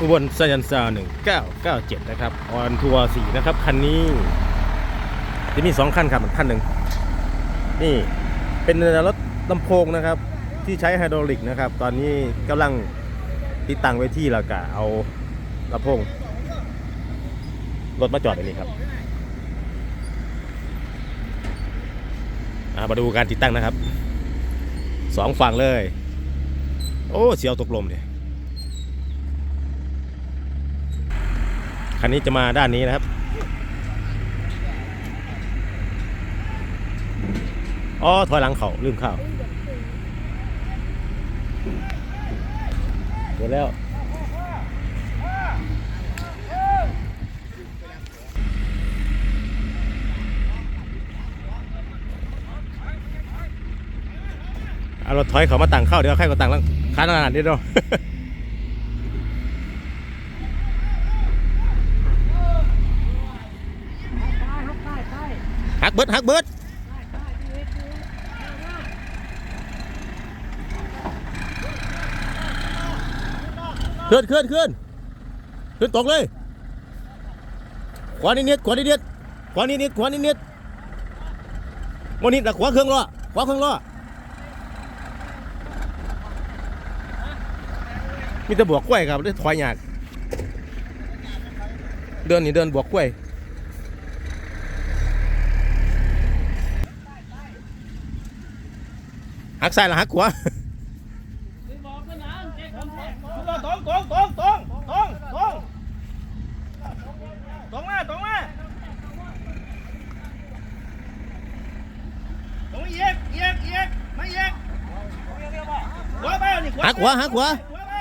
อุบลสยันซาหนึ่งเก้าเก้าเจ็ดนะครับ ออนทัวร์สี่นะครับ คันนี้จะมีสองคันครับคันหนึ่งนี่เป็นรถลำโพงนะครับ ที่ใช้ไฮดรอลิกนะครับ ตอนนี้กำลังติดตั้งไว้ที่แล้วก็เอาลำโพงรถมาจอดอันนี้ครับมาดูการติดตั้งนะครับสองฝั่งเลย โอ้เสียวตกลมเนี่ย คันนี้จะมาด้านนี้นะครับ อ๋อ ถอยหลังเขาลืมเข้าเดี๋ยวแล้ว เอารถถอยเขามาตั้งเข้าเดี๋ยวใครก็ตั้งล้วค้านขนาดนี้เนาะ หักเบิดหักเบิด ขึ้นขึ้นขึ้นขึ้นตกเลย ขวานิดนิดขวานิดนิดขวานิดนิดขวานิดนิดโมนิดแต่ขวาเครื่องล้อขวาเครื่องล้อมีแต่บวกกล้วยครับได้ถอยยากเดินนี่เดินบวกกล้วยหักซ้ายหรือหักขวา ตรงตรงตรงตรงตรงตรงตรงมาตรงมาตรงเอียกเอียกเอียกไม่เอียกขวาไปนี่ หัก ขวาหักขวาขวาไป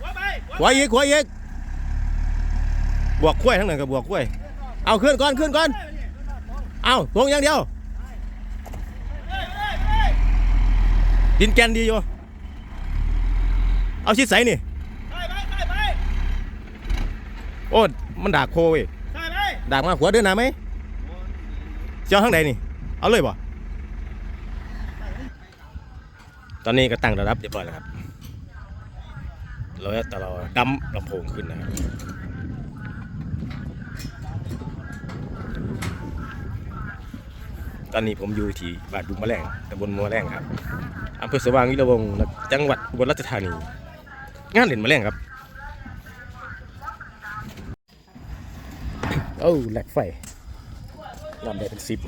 ขวาไปขวาอีกขวาอีกบวกกล้วยทั้งนั้นกับบวกกล้วย เอาขึ้นก่อนขึ้นก่อน เอาตรงอย่างเดียว ดินแกนดีอยู่ เอาชิดใสนี่ไปไปไปไปโอ้มันดากโคเว้ยไปไปดากมาขวาเดินหน้าไหมเจ้าทางใดนี่ เอาเลยบ่ ตอนนี้ก็ตั้งระดับเรียบร้อยแล้วครับเราจะแต่เราดัมลำโพงขึ้นนะครับตอนนี้ผมอยู่ที่บ้านดุงมะแรงตำบลมัวแรงครับอำเภอสว่างวิรวงศ์จังหวัดอุบลราชธานี งานเล่นมะแรงครับ โอ้แหลกไฟลำได้เป็นสิบ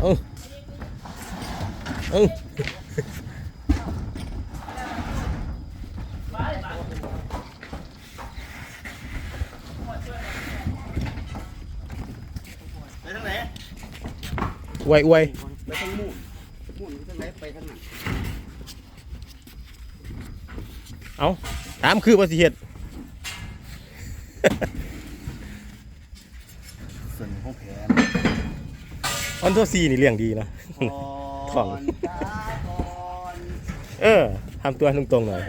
เอ้าเอ้า ไปทางไหน อ วยอวยไปทางมุ่นมุ่นไปทางไหนไปทางนั้นเอาถามคือว่าสิเหตุส่วนของแผลออนทัวซีนี่เลี้ยงดีเนาะท่อง เออทำตัวตรงๆหน่อย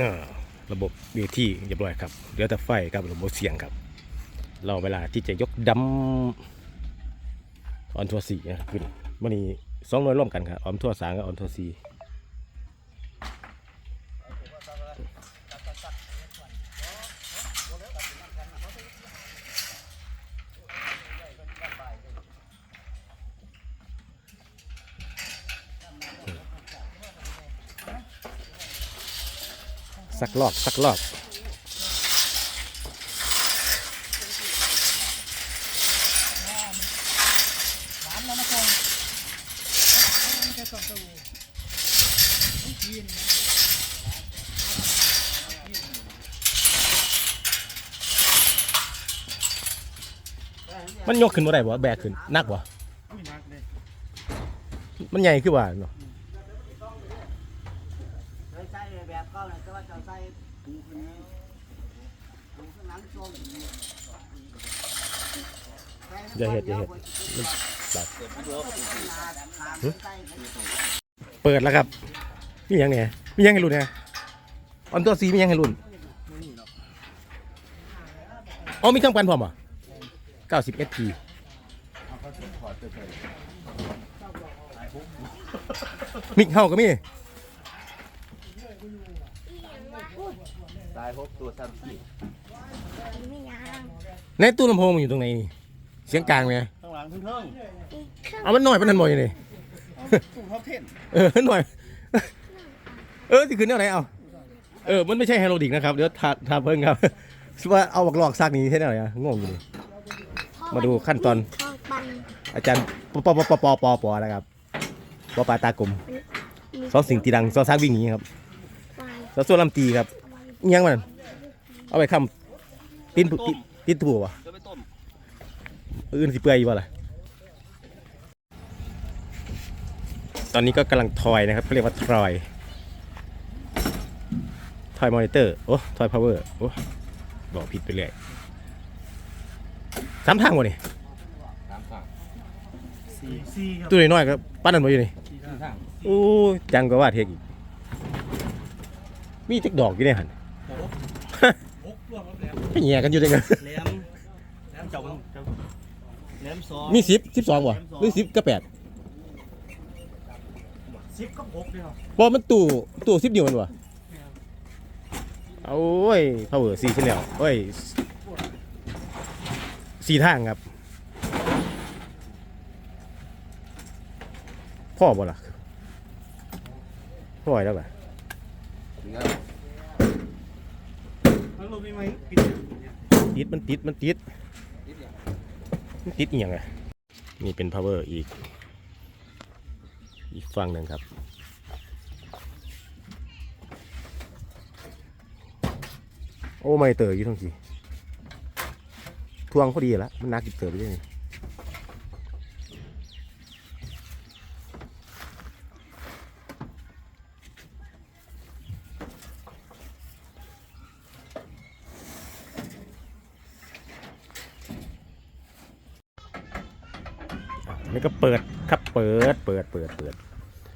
อ่า ระบบเวทีเรียบร้อยครับเหลือแต่ไฟกับระบบเสียงครับเราเวลาที่จะยกดำออนทัวร์สี่นะขึ้นวันนี้สองหน่วยร่วมกันครับออนทัวร์สามกับออนทัวร์สี่ สักรอบสักรอบมันยกขึ้นมาได้บ่แบกขึ้นหนักบ่มันใหญ่ขึ้นว่าเนาะ เคยใส่แบบเก่าเลยแต่ว่าจะใส่ปูขึ้นนี้ปูขึ้นหลังโจม อย่าเห็ดอย่าเห็ดมันบาดหึเปิดแล้วครับ มีหยังเนี่ยมีหยังให้รู้เนี่ยออนตัวสีมียังให้รุ่นอ๋อมีเครื่องปั่นพร้อมเหรอะ90 SP มิกเฮาก็มีตายหกตัวสามสี่ไม่ยัง ในตู้ลำโพงมันอยู่ตรงไหนนี่เสียงกลางไหมข้างหลังเพิ่งอีกเครื่องเอามันหน่อยมันนั่นบ่อยู่นี่ๆตู้ท็อปเทนเออหน่อย เออสิขึ้นแนวไหนเอาเออมันไม่ใช่ไฮโรดิกนะครับเดี๋ยวทาทาเพิ่งครับว่าเอาบักหลอกซากนี้ใช่ไหมอะงงอยู่ดิมาดูขั้นตอน ทองปันอาจารย์ปปปปปปปนะครับปปาตากลมมีซอสิ่งตีดังซอซากวิ่งหนี้ครับไฟซอส่วนลำตีครับอิหยังมันเอาไปคำตีนตีน ตีนตัววะจะไปต้มอื่นสิเปื่อยอยู่บ่ล่ะตอนนี้ก็กำลังทอยนะครับเขาเรียกว่าทอย ทอยมอนิเตอร์ โอ้ ทอยพาวเวอร์ โอ้ บอกผิดไปเรื่อยสามทางวะนี่สี่สี่ครับตู้น้อยๆก็ปั้นนั่นมาอยู่นี่สี่ทางโอ้ยจังก็ว่าเทกอีก มีจักดอกอยู่ในหัน หกตัวครับแหลมไม่แย่กันอยู่ด้วยกันแหลมแหลมเจ้าเจ้าแหลมสองมีสิบสิบสองวะหรือสิบก็แปดสิบกับหกเดียวบอมันตู้ตู้สิบนิ้วมันวะเอาโอ้ยพาวเวอร์สี่ชิ้นแล้วโอ้ยสี่ทางครับ พ่อบ่ล่ะพ่อแล้วป่ ไงปิดติดมันติดมันติดมันติดอย่างไงนี่เป็น power อีก อีกฝั่งหนึ่งครับ โอ้ไม่เตออยู่ทั้งทีทวงพอดีแล้วมันนักกิบเตอไปด้วย นี่ก็เปิดครับเปิดเปิดเปิดเปิด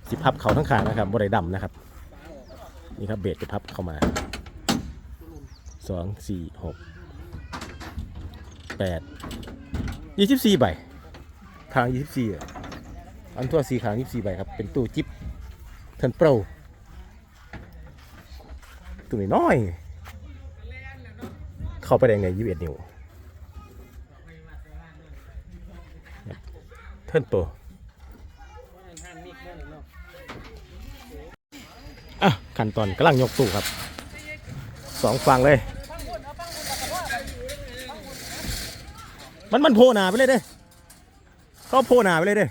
สิพับเขาทั้งขานะครับบริดำนะครับ นี่ครับเบสจะพับเข้ามาสองสี่หกแปดยี่สิบสี่ใบทางยี่สิบสี่อันทั่วสี่ขางยี่สิบสี่ใบครับ เป็นตู้จิ๊บเทิร์นโปรตู้น้อย เข้าไปได้ไงยี่สิบเอ็ดนิ้ว ทิร์นโปอะขั้นตอนกำลังยกตู้ครับสองฝั่งเลย มันมันโผล่หนาไปเลยเด้เขาโผล่หนาไปเลยเด้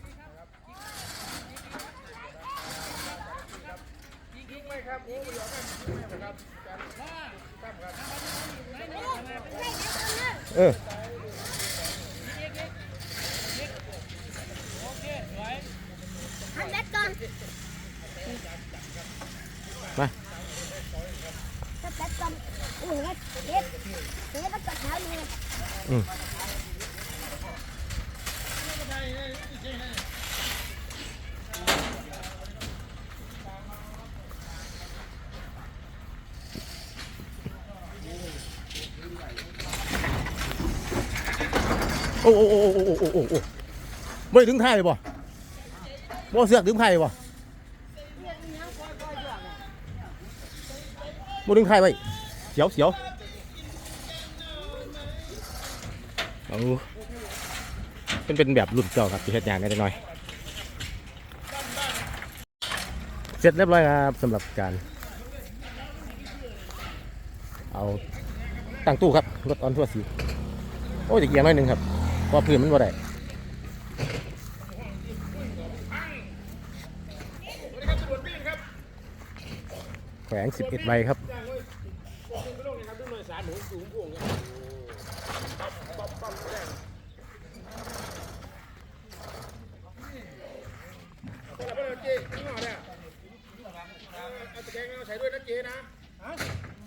เออ Ừ. ô ô ô ô ô ô ô ô. Vậy đứng thay bò, bỏ giặc đứng thay bò, một đứng thay vậy. Xéo xéo. เอาเป็นเป็นแบบรุ่นเก่าครับที่เฮ็ดยางกันได้หน่อย เสร็จเรียบร้อยครับสำหรับการ เอาตั้งตู้ครับรถออนทั่วสีโอ้ยจะเกียร์หน้อยหนึงครับเพราะพื้นมันบ่ได้แขวง11ใบครับ เอาตะแกรงมาใส่ด้วยนะเจนะ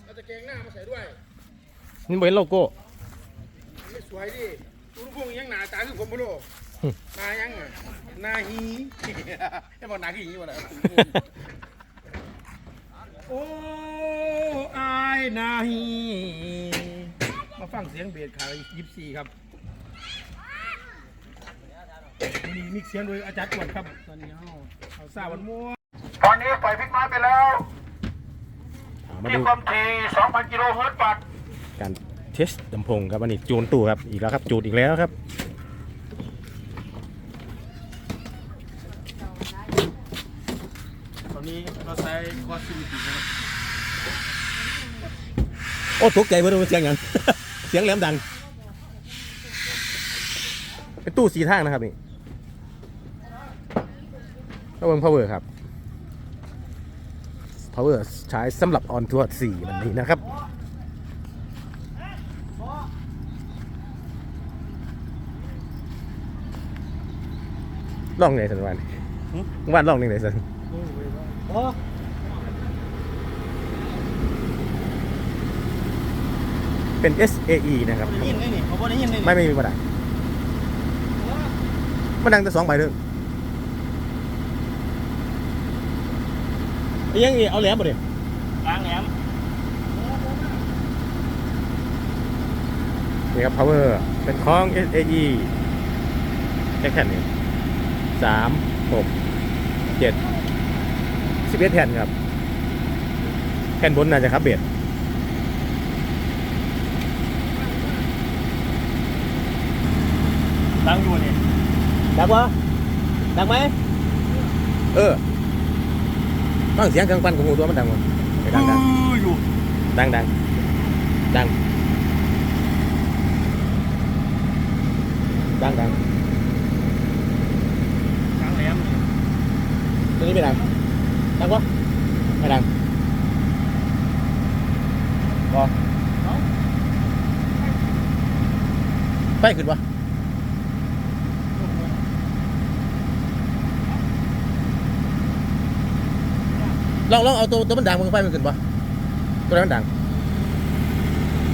เอาตะแกรงหน้ามาใส่ด้วย นี่บ่เห็นโลโก้ ไม่สวยดิอุณหภูมิยังหนาตาคือผมบ่รู้หนายังอะหนาฮีให้บอกหนาฮีวะล่ะโอ้อะนาฮีมาฟังเสียงเบสขายยิปซีครับนี่มิกเสียงโดยอาจารย์ตรวจครับ ตอนนี้เอา เอาซาวันมัวตอนนี้ปล่อยพริกไม้ไปแล้วอ่ามาที่ดูความถี่2,000กิโลเฮิรตซ์วัตต์การเทสลำโพงครับวันนี้จูนตู้ครับอีกแล้วครับจูดอีกแล้วครับตอนนี้เราใช้คอร์สซิลิตี้นะครับโอ้ตกใจเมื่อเสียงอย่างเสียงแหลมดัง เป็นตู้สีทางนะครับนี่ ระเบิง power ครับ power ใช้สำหรับออนทัวร์สี่วันนี้นะครับลองไหนสันวันวันลองไหนสันโอ้เป็น SAE นะครับได้ยินไหมนี่เขาบ่ได้ยินเลยไม่ไม่มีมาดังมาดังแต่สองใบเด้อไอ้ ยังอีเอาแหลมบ่เด้กลางแหลมนี่ครับ power เป็นของ SAE แค่แค่นี้สามหกเจ็ดสิบเอ็ดแผ่นครับแผ่นบนน่าจะครับเบียดดังอยู่นี่ดังวะดังไหมเออ ฟังเสียงเครื่องปั้นของหูตัวมันดังวะไปดังดังอยู่ดังดังดังดังดังกลางแหลมตัวนี้ไม่ดังดังวะไม่ดังบอไปขึ้นวะ ลองลองเอาตัวตัวมันดังมันไฟมันขึ้นปะตัวนั้นมันดัง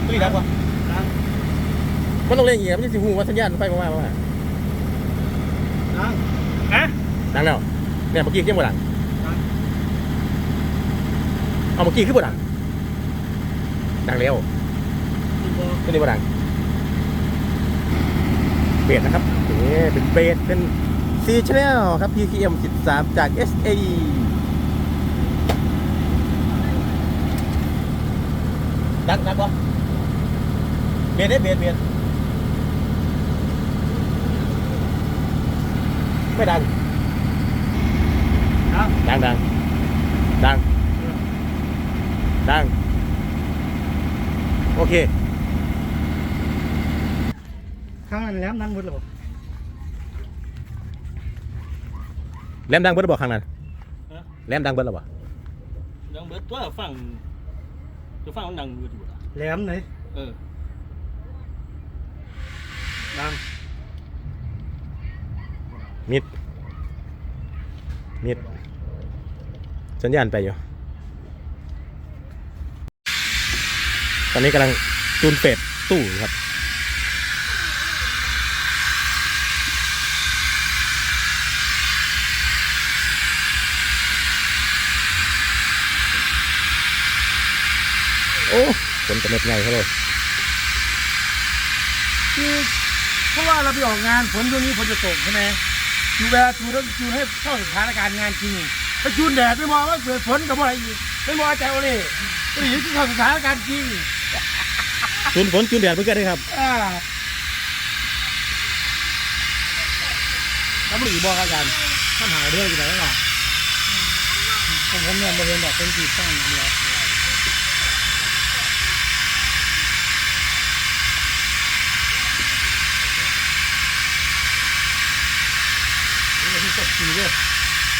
ตัวนี้ดังปะดังมันต้องเล่นอย่างเงี้ยมันจะสิหูว่าสัญญาณไฟมาว่ามาดังฮะดังแล้วเนี่ยเมื่อกี้ยังบ่ดังดังเอาเมื่อกี้ขึ้นบ่ดังดังแล้วนี่บ่ตัวนี้บ่ดังเบสนะครับนี่เป็นเบสเป็น C Channel ครับ PKM 13 จาก SAE ดังดังปะเบสได้เบสเบสไม่ดังดังดังดังดังดังโอเค จะฟังมันดังอยู่ดีกว่าแหลมไหนเออดังมิด มิด สัญญาณไปอยู่ ตอนนี้กำลังจูนเฟดตู้อยู่ครับ โอ้ฝนจะเม็ดไงเขาเลยคือเพราะว่าเราไปออกงานฝนช่วงนี้ฝนจะตกใช่ไหมจูนเวลาจูนต้องจูนให้เข้าสถานการณ์งานจริงถ้าจูนแดดไม่มองว่าเกิดฝนกับอะไรอีกไม่มองใจเอาเลยไม่ได้ที่เข้าสถานการณ์จริงจูนฝนจูนแดดเพื่อนกันเลยครับอ่าแล้วมันอีบอกอาจารย์ท่านหาเรื่องอยู่ไหนหรอผมผมเนี่ยมาเรียนแบบเป็นจีบต้องอย่างเดียว นี่ที่ตก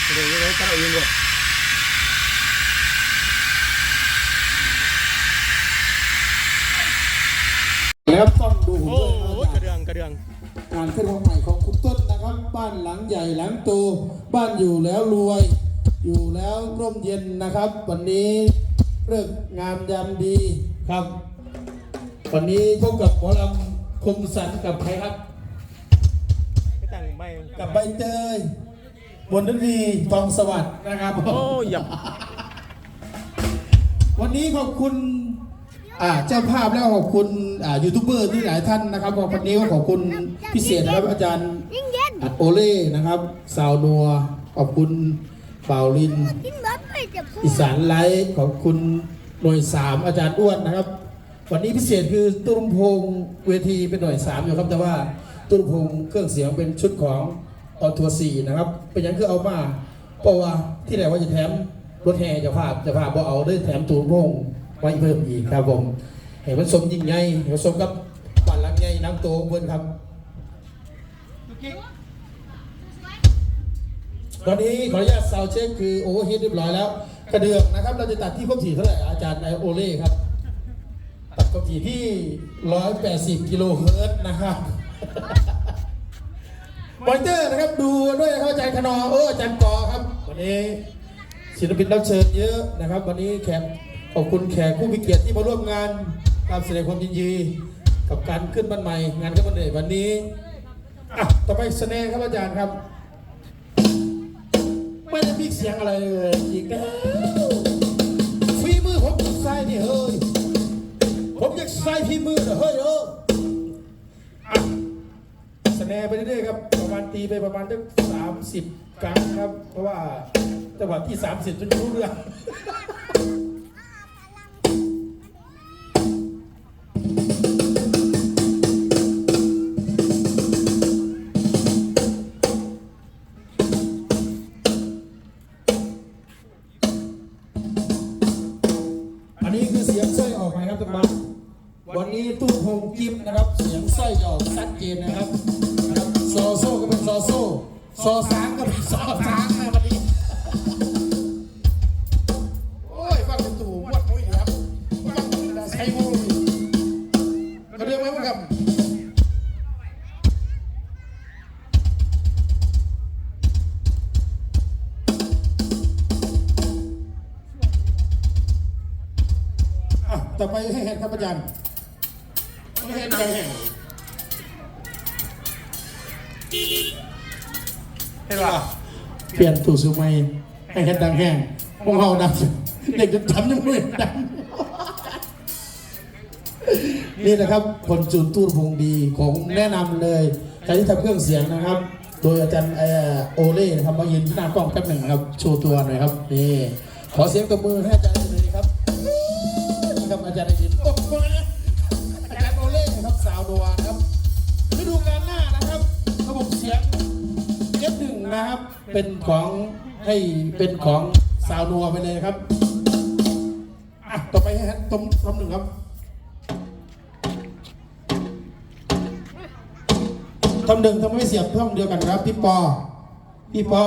ทีเดี๋ยวเดี๋ยวตั้งเอาเองเลยแล้วต้องดูโอ้ด้วยนกระเดืองกระเดืองการเคลื่อนไหวใหม่ของคุณต้นนะครับ บ้านหลังใหญ่หลังโตบ้านอยู่แล้วรวย อยู่แล้วร่มเย็นนะครับ วันนี้เลิกงามยามดีครับ วันนี้พบกับหมอลำคมสันกับใครครับ กับใบเตย บนดนตรีทองสวัสดิ์นะครับโอ้ยอย่าวันนี้ขอบคุณอ่าเจ้าภาพแล้วขอบคุณอ่ายูทูบเบอร์ที่หลายท่านนะครับวันนี้ก็ขอบคุณพิเศษนะครับอาจารย์ยิ่งเย็นอัดโอเล่นะครับสาวนัวขอบคุณเป่าลินยิ่งเบิร์ดไม่จะพูดอีสานไลท์ขอบคุณหน่วยสามอาจารย์อ้วนนะครับ วันนี้พิเศษคือตุ้ลำโพงเวทีเป็นหน่วยสามอยู่ครับแต่ว่าตุ้ลำโพงเครื่องเสียงเป็นชุดของ เออทัวร์สี่นะครับ เป็นอย่างคือเอามาเพราะว่าที่ไหนว่าจะแถมรถแห่จะภาจะภาบ่เอาได้แถมตุ้ลำโพงไว้เพิ่มอีกครับผมเห็นมันสมยิ่งใหญ่เห็นมันสมกับบ้านหลังใหญ่น้ำโตเพิ่นครับตอนนี้ขออนุญาตซาวด์เช็คคือโอเวอร์เฮดเรียบร้อยแล้ว กระเดือกนะครับ เราจะตัดที่ความถี่เท่าไหร่อาจารย์ไอโอเล่ครับ ตัดความถี่ที่ 180 กิโลเฮิรตซ์นะครับ มอนเตอร์นะครับดูด้วยนะครับอาจารย์คนอเอออาจารย์กอครับ วันนี้ศิลปินรับเชิญเยอะนะครับ วันนี้แขกขอบคุณแขกผู้มีเกียรติที่มาร่วมงานการแสดงความยินดีกับการขึ้นบ้านใหม่ งานขึ้นบ้านใหม่วันนี้อะต่อไปแสดงครับอาจารย์ครับ ไม่ได้มีเสียงอะไรเลยอีกแล้วฝีมือผมใส่นี่เฮ้ยผมอยากใส่ฝีมือนะเฮ้ยเออ สแนร์ไปเรื่อยๆครับประมาณตีไปประมาณตั้งสามสิบครั้งครับ เพราะว่าจังหวะที่สามสิบจนรู้เรื่อง อาจารย์ให้เห็นใจแห่งเห็นป่ะเปลี่ยนตู่สูไม่ให้เห็นดังแห้งพวกเราดังเด็กจะทำยังไม่ดังนี่นะครับคนจูนตู้พงดีของแนะนำเลยใครที่ทำเครื่องเสียงนะครับ โดยอาจารย์เอ่อโอเล่นะครับมายืนที่หน้ากล้องแป๊บหนึ่งนะครับโชว์ตัวหน่อยครับนี่ขอเสียงตบมือให้อาจารย์เลยครับนี่ครับอาจารย์ได้ยิน เป็นของให้เป็นของสาวนัวไปเลยครับอะต่อไปให้ฮะต้มต้มหนึ่งครับทำหนึ่งทำไม่เสียบท่องเดียวกันครับ พี่ปอ พี่ปอ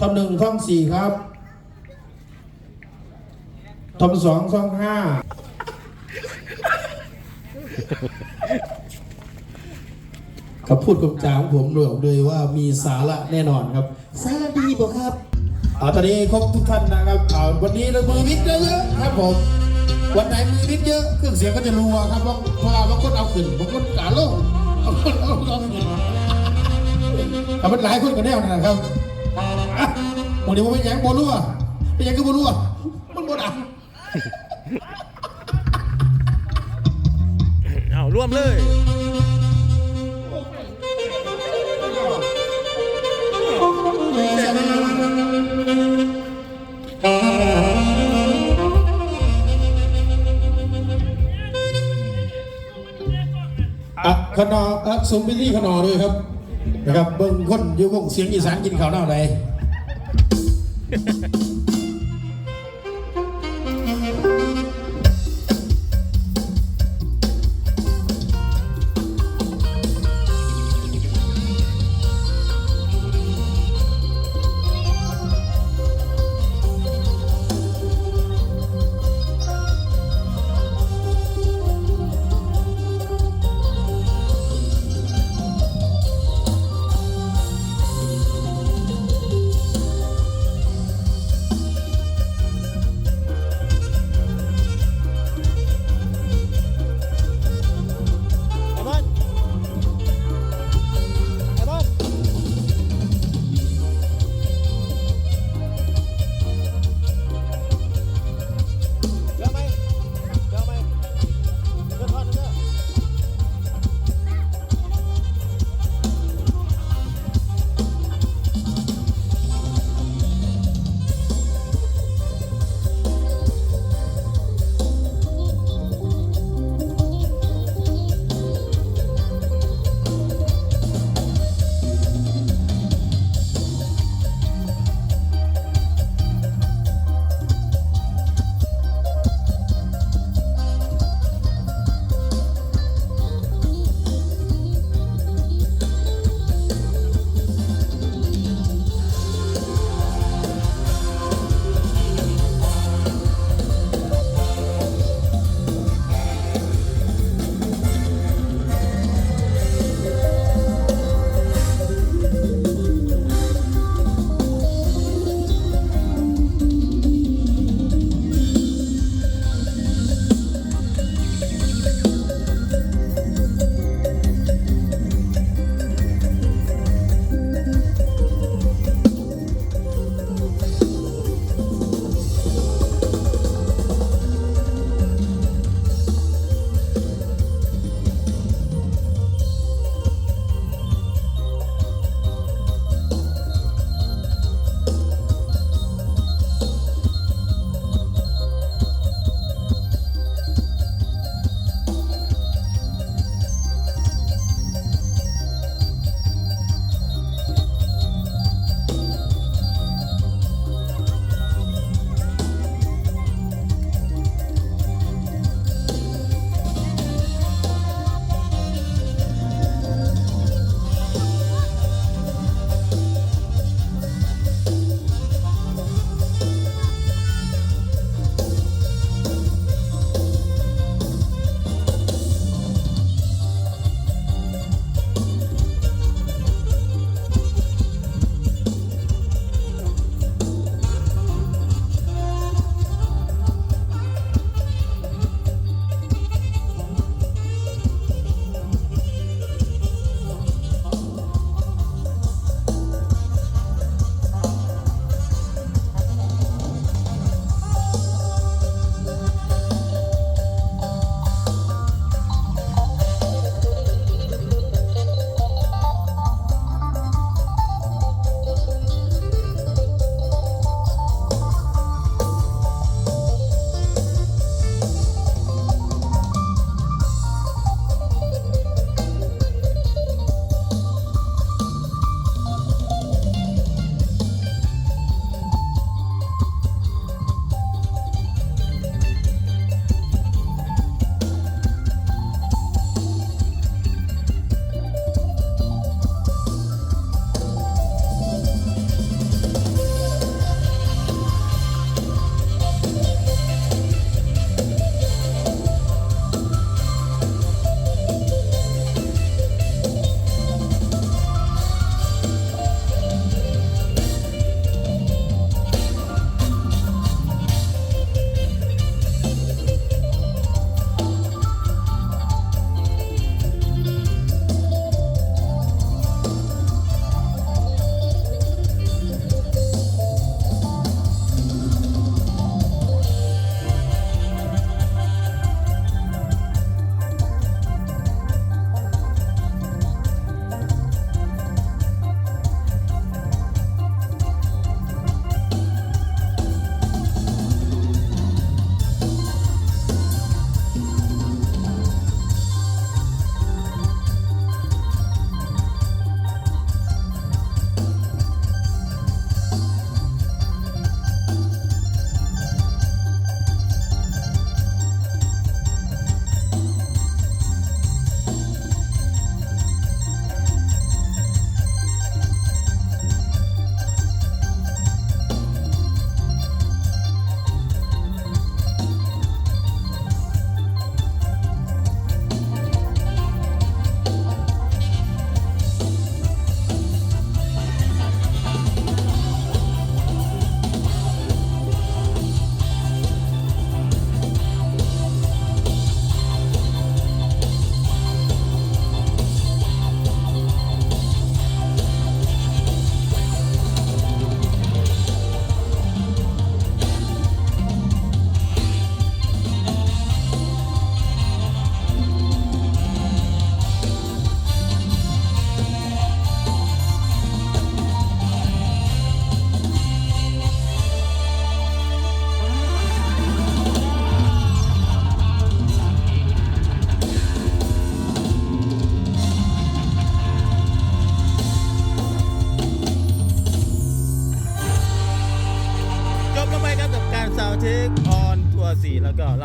ทำหนึ่งท่องสี่ครับทำสองท่องห้า เขาพูดกับจาของผมเลยเลยว่ามีสาระแน่นอนครับ สาระดีบ่ครับเอาตอนนี้ครบทุกท่านนะครับเอาวันนี้เรามือมิดเยอะๆครับผมวันไหนมือมิดเยอะเครื่องเสียงก็จะรัวครับเพราะเพราะว่าบางคนเอาขึ้นบางคนกาลงบางคนเอาลงแต่มันหลายคนกันแน่นะครับอะวันนี้ผมเป็นหยังโบลัวเป็นหยังคือโบลัวมันโบดังเอาร่วมเลย ขนออะสมพิธีขนอเลยครับนะครับเบิ่งคนอยู่วงเสียงอีสานกินข้าวหน้าไหน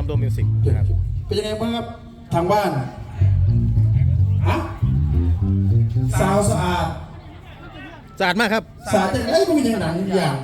โดมิวสิกนะครับเป็นยังไงบ้างครับทางบ้านฮะสาวสะอาดสะอาดมากครับ สะอาดจังเลยมันเป็นอย่างหนังอย่าง